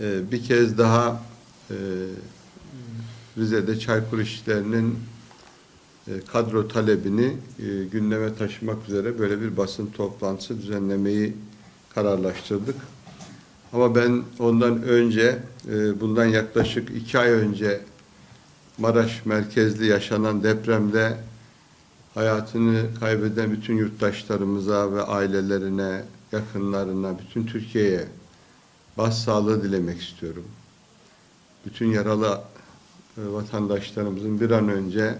e, bir kez daha e, Rize'de Çaykur işlerinin e, kadro talebini e, gündeme taşımak üzere böyle bir basın toplantısı düzenlemeyi kararlaştırdık. Ama ben ondan önce, e, bundan yaklaşık iki ay önce Maraş merkezli yaşanan depremde hayatını kaybeden bütün yurttaşlarımıza ve ailelerine, yakınlarına, bütün Türkiye'ye başsağlığı dilemek istiyorum. Bütün yaralı e, vatandaşlarımızın bir an önce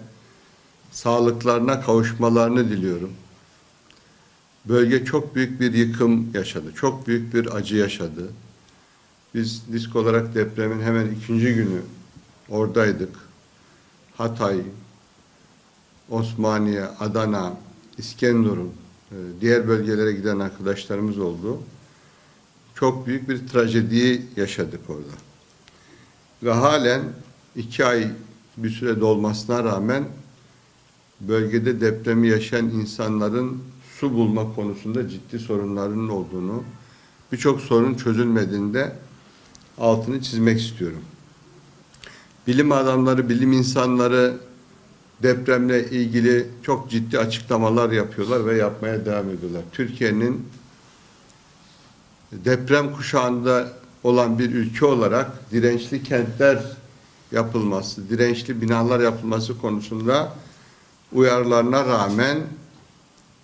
sağlıklarına kavuşmalarını diliyorum. Bölge çok büyük bir yıkım yaşadı, çok büyük bir acı yaşadı. Biz disk olarak depremin hemen ikinci günü oradaydık. Hatay, Osmaniye, Adana, İskenderun, e, diğer bölgelere giden arkadaşlarımız oldu. Çok büyük bir trajediyi yaşadık orada. Ve halen iki ay bir süre dolmasına rağmen bölgede depremi yaşayan insanların su bulma konusunda ciddi sorunlarının olduğunu, birçok sorun çözülmediğinde altını çizmek istiyorum. Bilim adamları, bilim insanları depremle ilgili çok ciddi açıklamalar yapıyorlar ve yapmaya devam ediyorlar. Türkiye'nin deprem kuşağında olan bir ülke olarak dirençli kentler yapılması, dirençli binalar yapılması konusunda uyarılarına rağmen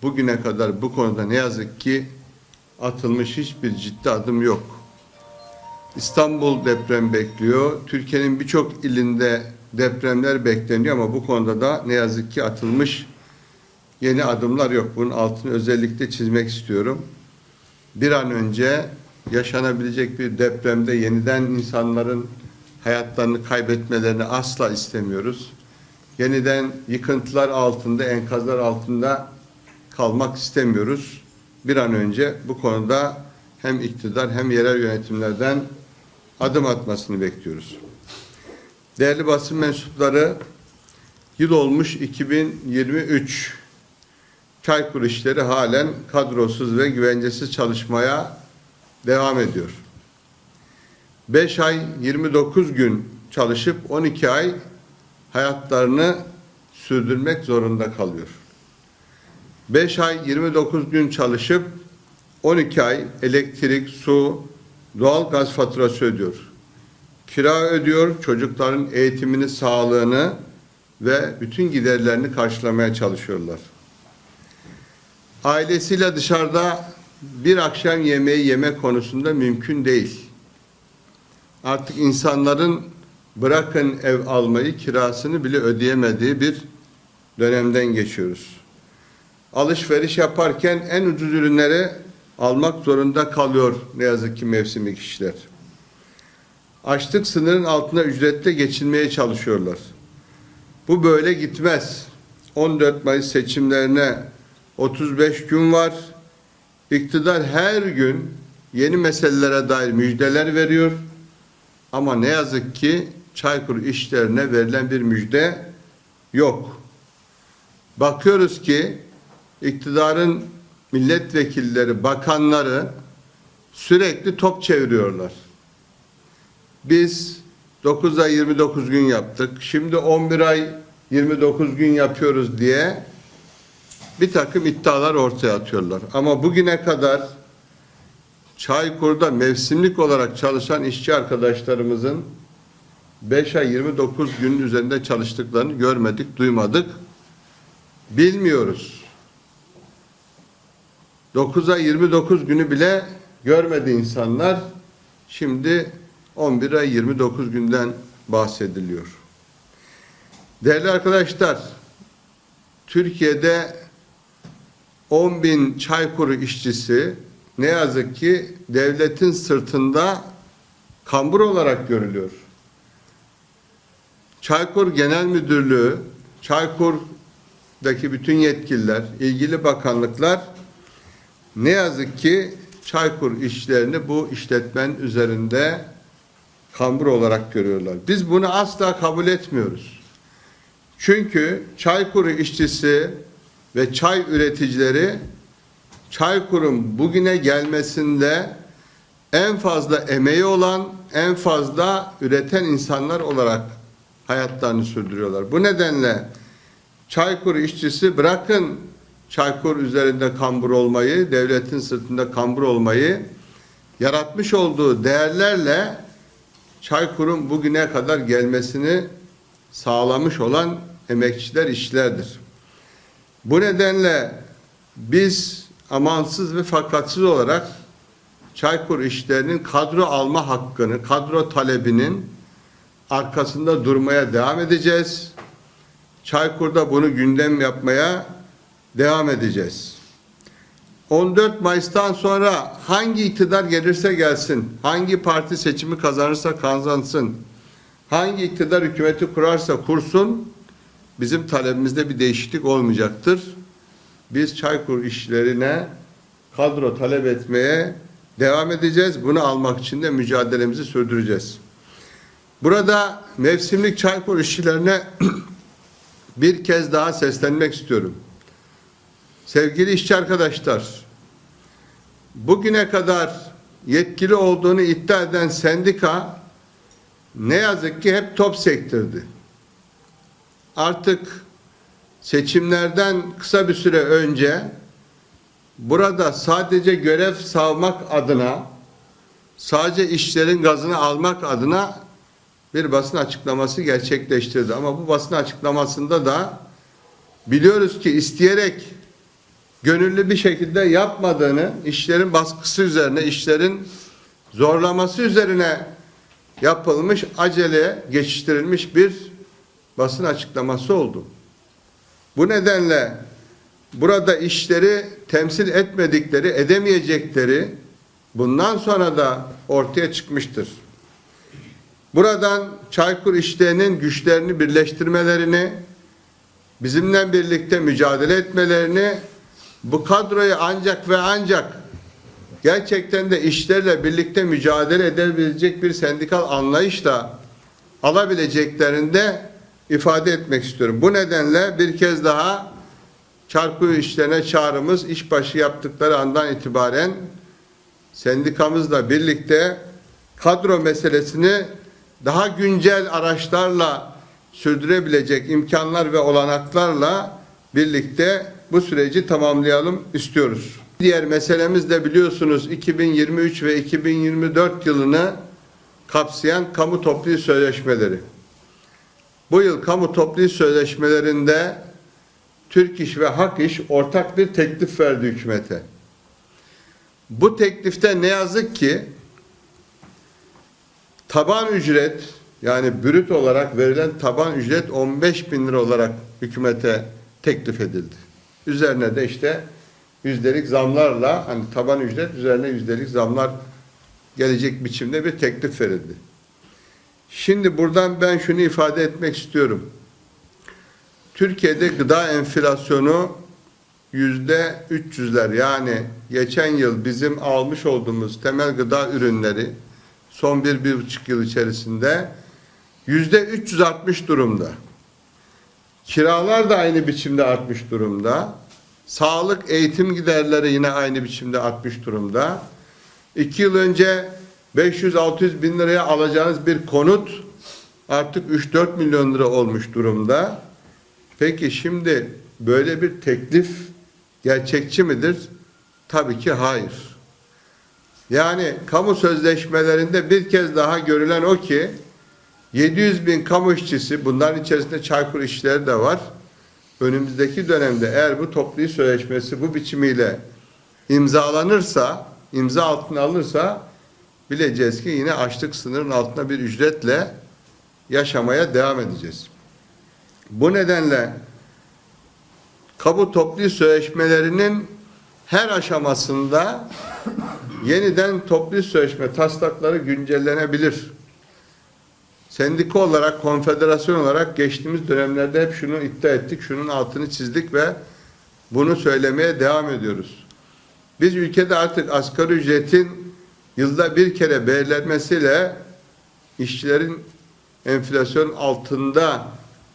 bugüne kadar bu konuda ne yazık ki atılmış hiçbir ciddi adım yok. İstanbul deprem bekliyor. Türkiye'nin birçok ilinde depremler bekleniyor ama bu konuda da ne yazık ki atılmış yeni adımlar yok. Bunun altını özellikle çizmek istiyorum. Bir an önce yaşanabilecek bir depremde yeniden insanların hayatlarını kaybetmelerini asla istemiyoruz. Yeniden yıkıntılar altında, enkazlar altında kalmak istemiyoruz. Bir an önce bu konuda hem iktidar hem yerel yönetimlerden adım atmasını bekliyoruz. Değerli basın mensupları, yıl olmuş 2023. Çaykur işleri halen kadrosuz ve güvencesiz çalışmaya devam ediyor. 5 ay 29 gün çalışıp 12 ay hayatlarını sürdürmek zorunda kalıyor. 5 ay 29 gün çalışıp 12 ay elektrik, su, doğal gaz faturası ödüyor. Kira ödüyor, çocukların eğitimini, sağlığını ve bütün giderlerini karşılamaya çalışıyorlar. Ailesiyle dışarıda bir akşam yemeği yeme konusunda mümkün değil. Artık insanların bırakın ev almayı, kirasını bile ödeyemediği bir dönemden geçiyoruz. Alışveriş yaparken en ucuz ürünleri almak zorunda kalıyor ne yazık ki mevsimlik kişiler. Açlık sınırın altına ücretle geçinmeye çalışıyorlar. Bu böyle gitmez. 14 Mayıs seçimlerine 35 gün var. İktidar her gün yeni meselelere dair müjdeler veriyor. Ama ne yazık ki Çaykur işlerine verilen bir müjde yok. Bakıyoruz ki iktidarın milletvekilleri, bakanları sürekli top çeviriyorlar. Biz 9 ay 29 gün yaptık. Şimdi 11 ay 29 gün yapıyoruz diye bir takım iddialar ortaya atıyorlar. Ama bugüne kadar Çaykur'da mevsimlik olarak çalışan işçi arkadaşlarımızın 5 ay 29 günün üzerinde çalıştıklarını görmedik, duymadık. Bilmiyoruz. 9 ay 29 günü bile görmedi insanlar. Şimdi 11 ay 29 günden bahsediliyor. Değerli arkadaşlar, Türkiye'de 10 bin Çaykur işçisi ne yazık ki devletin sırtında kambur olarak görülüyor. Çaykur Genel Müdürlüğü, Çaykur'daki bütün yetkililer, ilgili bakanlıklar ne yazık ki Çaykur işlerini bu işletmenin üzerinde kambur olarak görüyorlar. Biz bunu asla kabul etmiyoruz. Çünkü Çaykur işçisi ve çay üreticileri Çaykur'un bugüne gelmesinde en fazla emeği olan, en fazla üreten insanlar olarak hayatlarını sürdürüyorlar. Bu nedenle Çaykur işçisi bırakın Çaykur üzerinde kambur olmayı, devletin sırtında kambur olmayı, yaratmış olduğu değerlerle Çaykur'un bugüne kadar gelmesini sağlamış olan emekçiler, işçilerdir. Bu nedenle biz amansız ve fakatsız olarak Çaykur işlerinin kadro alma hakkını, kadro talebinin arkasında durmaya devam edeceğiz. Çaykur'da bunu gündem yapmaya devam edeceğiz. 14 Mayıs'tan sonra hangi iktidar gelirse gelsin, hangi parti seçimi kazanırsa kazansın, hangi iktidar hükümeti kurarsa kursun, bizim talebimizde bir değişiklik olmayacaktır. Biz Çaykur işçilerine kadro talep etmeye devam edeceğiz. Bunu almak için de mücadelemizi sürdüreceğiz. Burada mevsimlik Çaykur işçilerine bir kez daha seslenmek istiyorum. Sevgili işçi arkadaşlar, bugüne kadar yetkili olduğunu iddia eden sendika ne yazık ki hep top sektirdi. Artık seçimlerden kısa bir süre önce burada sadece görev savmak adına sadece işlerin gazını almak adına bir basın açıklaması gerçekleştirdi. Ama bu basın açıklamasında da biliyoruz ki isteyerek gönüllü bir şekilde yapmadığını, işlerin baskısı üzerine, işlerin zorlaması üzerine yapılmış, acele geçiştirilmiş bir basın açıklaması oldu. Bu nedenle burada işleri temsil etmedikleri, edemeyecekleri bundan sonra da ortaya çıkmıştır. Buradan Çaykur işlerinin güçlerini birleştirmelerini, bizimle birlikte mücadele etmelerini, bu kadroyu ancak ve ancak gerçekten de işlerle birlikte mücadele edebilecek bir sendikal anlayışla alabileceklerini de ifade etmek istiyorum. Bu nedenle bir kez daha Çarkı işlerine çağrımız işbaşı yaptıkları andan itibaren sendikamızla birlikte kadro meselesini daha güncel araçlarla sürdürebilecek imkanlar ve olanaklarla birlikte bu süreci tamamlayalım istiyoruz. Diğer meselemiz de biliyorsunuz 2023 ve 2024 yılını kapsayan kamu toplu sözleşmeleri. Bu yıl kamu toplu sözleşmelerinde Türk İş ve Hak İş ortak bir teklif verdi hükümete. Bu teklifte ne yazık ki taban ücret yani brüt olarak verilen taban ücret 15 bin lira olarak hükümete teklif edildi. Üzerine de işte yüzdelik zamlarla hani taban ücret üzerine yüzdelik zamlar gelecek biçimde bir teklif verildi. Şimdi buradan ben şunu ifade etmek istiyorum. Türkiye'de gıda enflasyonu yüzde 300'ler yani geçen yıl bizim almış olduğumuz temel gıda ürünleri son bir, bir buçuk yıl içerisinde yüzde 300 artmış durumda. Kiralar da aynı biçimde artmış durumda. Sağlık, eğitim giderleri yine aynı biçimde artmış durumda. İki yıl önce 500-600 bin liraya alacağınız bir konut artık 3-4 milyon lira olmuş durumda. Peki şimdi böyle bir teklif gerçekçi midir? Tabii ki hayır. Yani kamu sözleşmelerinde bir kez daha görülen o ki 700 bin kamu işçisi, bunların içerisinde Çaykur işçileri de var. Önümüzdeki dönemde eğer bu toplu sözleşmesi bu biçimiyle imzalanırsa, imza altına alırsa bileceğiz ki yine açlık sınırın altında bir ücretle yaşamaya devam edeceğiz. Bu nedenle kamu toplu sözleşmelerinin her aşamasında yeniden toplu sözleşme taslakları güncellenebilir. Sendika olarak, konfederasyon olarak geçtiğimiz dönemlerde hep şunu iddia ettik, şunun altını çizdik ve bunu söylemeye devam ediyoruz. Biz ülkede artık asgari ücretin yılda bir kere belirlenmesiyle işçilerin enflasyon altında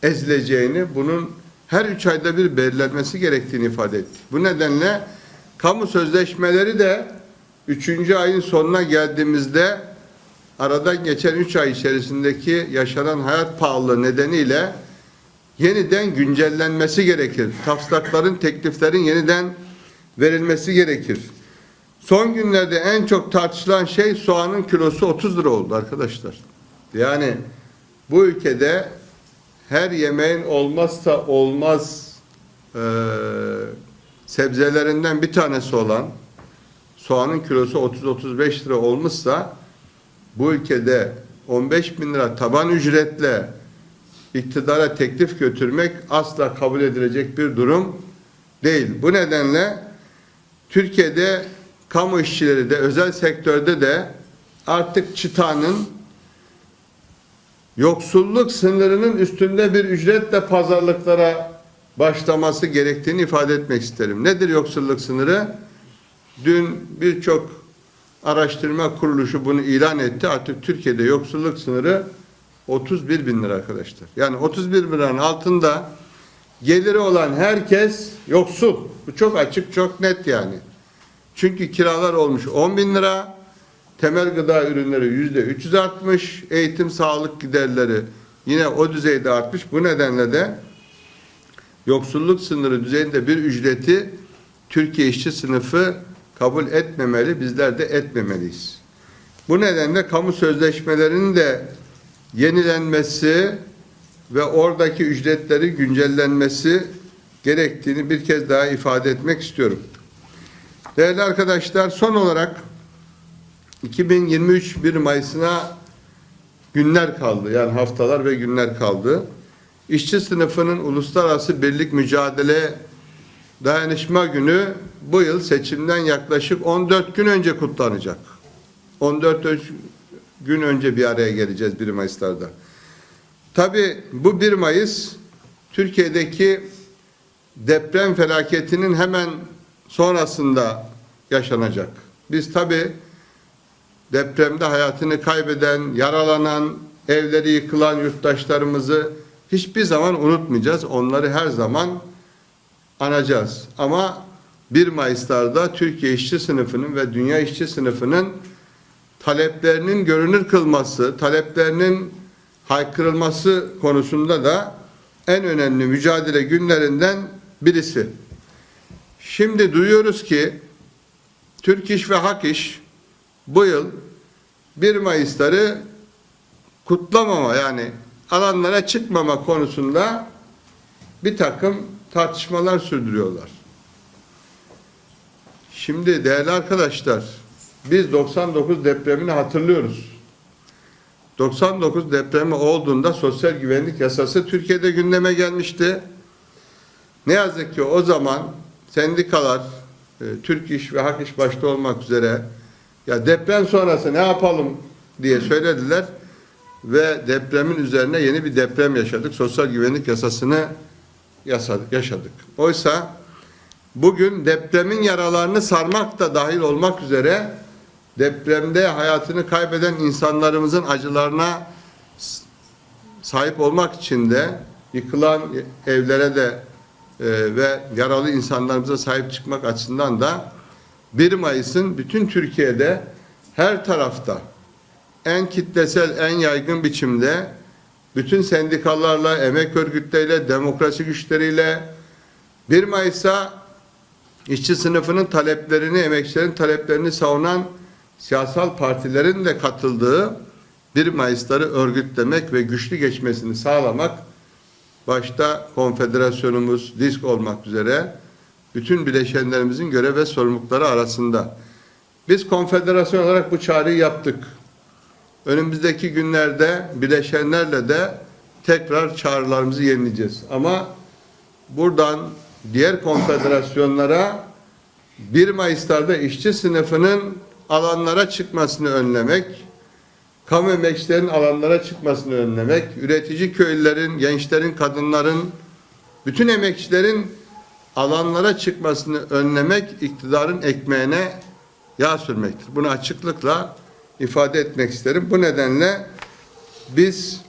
ezileceğini, bunun her üç ayda bir belirlenmesi gerektiğini ifade ettik. Bu nedenle kamu sözleşmeleri de üçüncü ayın sonuna geldiğimizde aradan geçen üç ay içerisindeki yaşanan hayat pahalılığı nedeniyle yeniden güncellenmesi gerekir. Taslakların, tekliflerin yeniden verilmesi gerekir. Son günlerde en çok tartışılan şey soğanın kilosu 30 lira oldu arkadaşlar. Yani bu ülkede her yemeğin olmazsa olmaz eee, sebzelerinden bir tanesi olan soğanın kilosu 30-35 lira olmuşsa bu ülkede 15 bin lira taban ücretle iktidara teklif götürmek asla kabul edilecek bir durum değil. Bu nedenle Türkiye'de kamu işçileri de özel sektörde de artık çıtanın yoksulluk sınırının üstünde bir ücretle pazarlıklara başlaması gerektiğini ifade etmek isterim. Nedir yoksulluk sınırı? Dün birçok araştırma kuruluşu bunu ilan etti. Artık Türkiye'de yoksulluk sınırı 31 bin lira arkadaşlar. Yani 31 bin liranın altında geliri olan herkes yoksul. Bu çok açık, çok net yani. Çünkü kiralar olmuş 10 bin lira, temel gıda ürünleri yüzde 300 artmış, eğitim, sağlık giderleri yine o düzeyde artmış. Bu nedenle de yoksulluk sınırı düzeyinde bir ücreti Türkiye işçi sınıfı kabul etmemeli, bizler de etmemeliyiz. Bu nedenle kamu sözleşmelerinin de yenilenmesi ve oradaki ücretleri güncellenmesi gerektiğini bir kez daha ifade etmek istiyorum. Değerli arkadaşlar son olarak 2023 1 Mayıs'ına günler kaldı. Yani haftalar ve günler kaldı. İşçi sınıfının uluslararası birlik mücadele dayanışma günü bu yıl seçimden yaklaşık 14 gün önce kutlanacak. 14 ö- gün önce bir araya geleceğiz 1 Mayıs'larda. Tabi bu 1 Mayıs Türkiye'deki deprem felaketinin hemen sonrasında yaşanacak. Biz tabi depremde hayatını kaybeden, yaralanan, evleri yıkılan yurttaşlarımızı hiçbir zaman unutmayacağız. Onları her zaman anacağız. Ama 1 Mayıs'larda Türkiye işçi sınıfının ve dünya işçi sınıfının taleplerinin görünür kılması, taleplerinin haykırılması konusunda da en önemli mücadele günlerinden birisi. Şimdi duyuyoruz ki Türk İş ve Hak İş bu yıl 1 Mayıs'ları kutlamama yani alanlara çıkmama konusunda bir takım tartışmalar sürdürüyorlar. Şimdi değerli arkadaşlar biz 99 depremini hatırlıyoruz. 99 depremi olduğunda sosyal güvenlik yasası Türkiye'de gündeme gelmişti. Ne yazık ki o zaman sendikalar, e, Türk İş ve Hak İş başta olmak üzere ya deprem sonrası ne yapalım diye söylediler ve depremin üzerine yeni bir deprem yaşadık. Sosyal güvenlik yasasını yasadık, yaşadık. Oysa bugün depremin yaralarını sarmak da dahil olmak üzere depremde hayatını kaybeden insanlarımızın acılarına sahip olmak için de yıkılan evlere de e, ve yaralı insanlarımıza sahip çıkmak açısından da 1 Mayıs'ın bütün Türkiye'de her tarafta en kitlesel, en yaygın biçimde bütün sendikalarla, emek örgütleriyle, demokrasi güçleriyle 1 Mayıs'a işçi sınıfının taleplerini, emekçilerin taleplerini savunan siyasal partilerin de katıldığı 1 Mayıs'ları örgütlemek ve güçlü geçmesini sağlamak başta konfederasyonumuz, disk olmak üzere bütün bileşenlerimizin görev ve sorumlulukları arasında. Biz konfederasyon olarak bu çağrıyı yaptık. Önümüzdeki günlerde bileşenlerle de tekrar çağrılarımızı yenileyeceğiz. Ama buradan diğer konfederasyonlara 1 Mayıs'larda işçi sınıfının alanlara çıkmasını önlemek, kamu emekçilerin alanlara çıkmasını önlemek, üretici köylülerin, gençlerin, kadınların, bütün emekçilerin alanlara çıkmasını önlemek iktidarın ekmeğine yağ sürmektir. Bunu açıklıkla ifade etmek isterim. Bu nedenle biz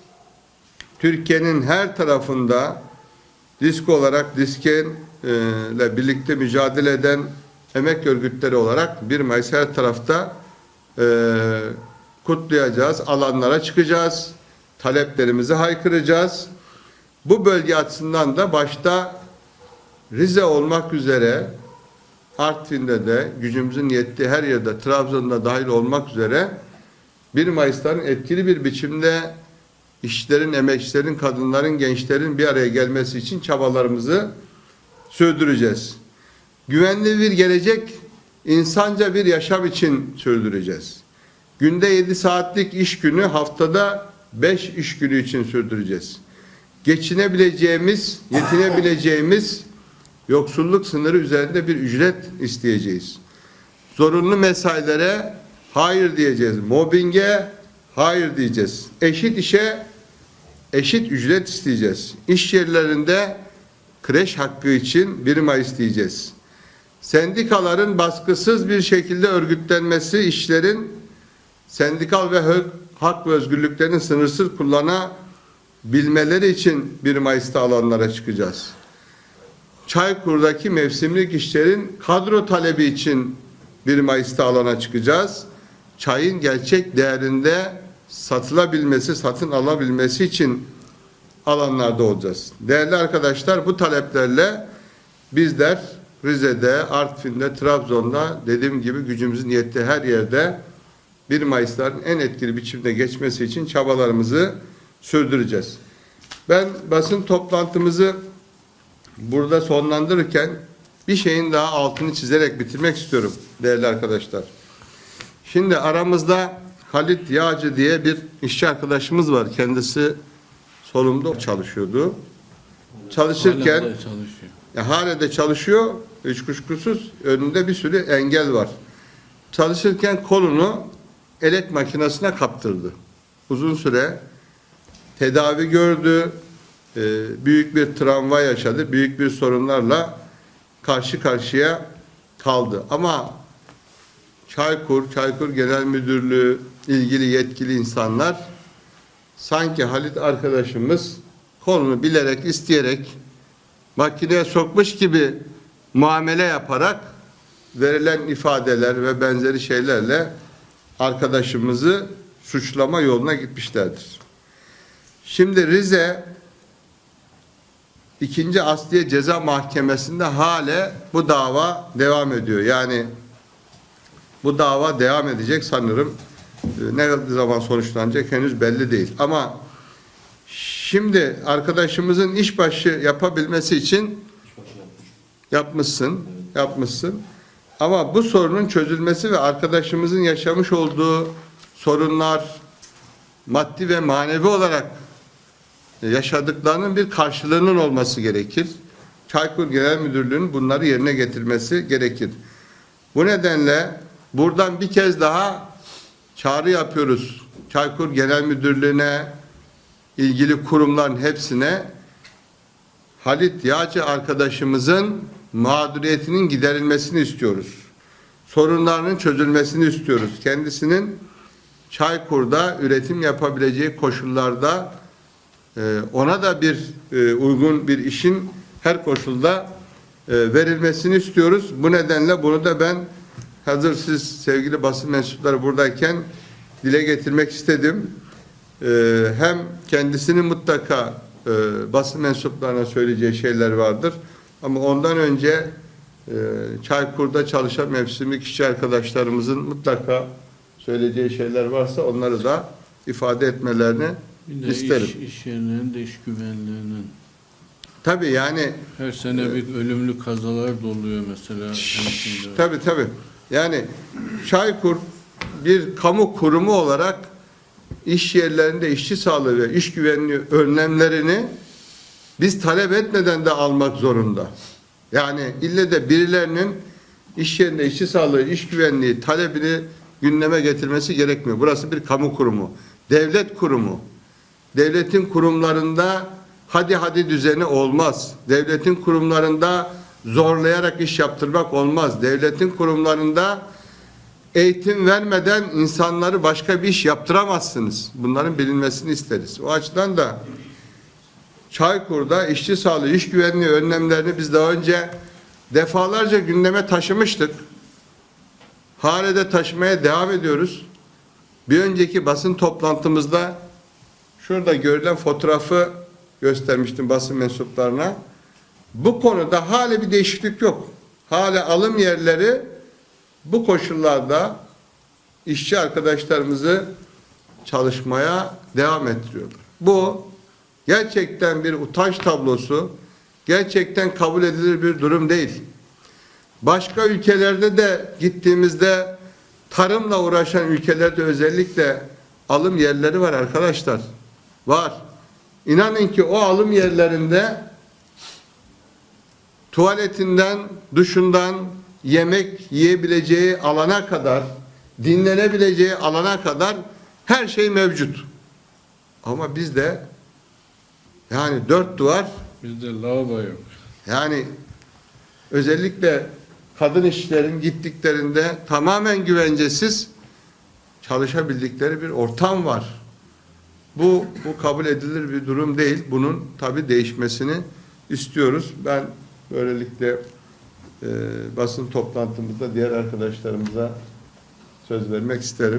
Türkiye'nin her tarafında disk olarak disken e, ile birlikte mücadele eden emek örgütleri olarak 1 Mayıs her tarafta e, kutlayacağız. Alanlara çıkacağız. Taleplerimizi haykıracağız. Bu bölge açısından da başta Rize olmak üzere Artvin'de de gücümüzün yettiği her yerde Trabzon'da dahil olmak üzere 1 Mayıs'tan etkili bir biçimde işçilerin, emekçilerin, kadınların, gençlerin bir araya gelmesi için çabalarımızı sürdüreceğiz. Güvenli bir gelecek, insanca bir yaşam için sürdüreceğiz. Günde 7 saatlik iş günü haftada 5 iş günü için sürdüreceğiz. Geçinebileceğimiz, yetinebileceğimiz yoksulluk sınırı üzerinde bir ücret isteyeceğiz. Zorunlu mesailere hayır diyeceğiz. Mobbinge hayır diyeceğiz. Eşit işe eşit ücret isteyeceğiz. İş yerlerinde kreş hakkı için 1 Mayıs diyeceğiz. Sendikaların baskısız bir şekilde örgütlenmesi işlerin sendikal ve hak ve özgürlüklerini sınırsız kullanabilmeleri için 1 Mayıs'ta alanlara çıkacağız. Çaykur'daki mevsimlik işlerin kadro talebi için 1 Mayıs'ta alana çıkacağız. Çayın gerçek değerinde satılabilmesi, satın alabilmesi için alanlarda olacağız. Değerli arkadaşlar bu taleplerle bizler Rize'de, Artvin'de, Trabzon'da dediğim gibi gücümüzün yettiği her yerde 1 Mayıs'ların en etkili biçimde geçmesi için çabalarımızı sürdüreceğiz. Ben basın toplantımızı burada sonlandırırken bir şeyin daha altını çizerek bitirmek istiyorum değerli arkadaşlar. Şimdi aramızda Halit Yağcı diye bir işçi arkadaşımız var. Kendisi solumda çalışıyordu. Çalışırken Hala çalışıyor. ya hala da çalışıyor. Hiç kuşkusuz önünde bir sürü engel var. Çalışırken kolunu elek makinesine kaptırdı. Uzun süre tedavi gördü. e, büyük bir travma yaşadı. Büyük bir sorunlarla karşı karşıya kaldı. Ama Çaykur, Çaykur Genel Müdürlüğü ilgili yetkili insanlar sanki Halit arkadaşımız kolunu bilerek, isteyerek makineye sokmuş gibi muamele yaparak verilen ifadeler ve benzeri şeylerle arkadaşımızı suçlama yoluna gitmişlerdir. Şimdi Rize ikinci Asliye Ceza Mahkemesi'nde hale bu dava devam ediyor. Yani bu dava devam edecek sanırım. Ee, Ne zaman sonuçlanacak henüz belli değil. Ama şimdi arkadaşımızın işbaşı yapabilmesi için yapmışsın, yapmışsın. Ama bu sorunun çözülmesi ve arkadaşımızın yaşamış olduğu sorunlar maddi ve manevi olarak yaşadıklarının bir karşılığının olması gerekir. Çaykur Genel Müdürlüğü'nün bunları yerine getirmesi gerekir. Bu nedenle buradan bir kez daha çağrı yapıyoruz. Çaykur Genel Müdürlüğü'ne, ilgili kurumların hepsine Halit Yağcı arkadaşımızın mağduriyetinin giderilmesini istiyoruz. Sorunlarının çözülmesini istiyoruz. Kendisinin Çaykur'da üretim yapabileceği koşullarda e, ona da bir e, uygun bir işin her koşulda e, verilmesini istiyoruz. Bu nedenle bunu da ben hazır siz sevgili basın mensupları buradayken dile getirmek istedim. Hem kendisinin mutlaka basın mensuplarına söyleyeceği şeyler vardır. Ama ondan önce e, Çaykur'da çalışan mevsimlik işçi arkadaşlarımızın mutlaka söyleyeceği şeyler varsa onları da ifade etmelerini Bir de İsterim. iş, iş yerlerinde iş güvenliğinin tabii yani her sene bir ölümlü kazalar da oluyor mesela. temsilde. Tabii tabii. Yani Çaykur bir kamu kurumu olarak iş yerlerinde işçi sağlığı ve iş güvenliği önlemlerini biz talep etmeden de almak zorunda. Yani ille de birilerinin iş yerinde işçi sağlığı, iş güvenliği talebini gündeme getirmesi gerekmiyor. Burası bir kamu kurumu, devlet kurumu. Devletin kurumlarında hadi hadi düzeni olmaz. Devletin kurumlarında zorlayarak iş yaptırmak olmaz. Devletin kurumlarında eğitim vermeden insanları başka bir iş yaptıramazsınız. Bunların bilinmesini isteriz. O açıdan da Çaykur'da işçi sağlığı, iş güvenliği önlemlerini biz daha önce defalarca gündeme taşımıştık. hanede taşımaya devam ediyoruz. Bir önceki basın toplantımızda şurada görülen fotoğrafı göstermiştim basın mensuplarına. Bu konuda hala bir değişiklik yok. Hala alım yerleri bu koşullarda işçi arkadaşlarımızı çalışmaya devam ettiriyorlar. Bu gerçekten bir utanç tablosu, gerçekten kabul edilir bir durum değil. Başka ülkelerde de gittiğimizde tarımla uğraşan ülkelerde özellikle alım yerleri var arkadaşlar. Var. İnanın ki o alım yerlerinde tuvaletinden, duşundan, yemek yiyebileceği alana kadar, dinlenebileceği alana kadar her şey mevcut. Ama bizde yani dört duvar Bizde lavabo yok. yani özellikle kadın işçilerin gittiklerinde tamamen güvencesiz çalışabildikleri bir ortam var. Bu, bu kabul edilir bir durum değil. Bunun tabi değişmesini istiyoruz. Ben böylelikle e, basın toplantımızda diğer arkadaşlarımıza söz vermek isterim.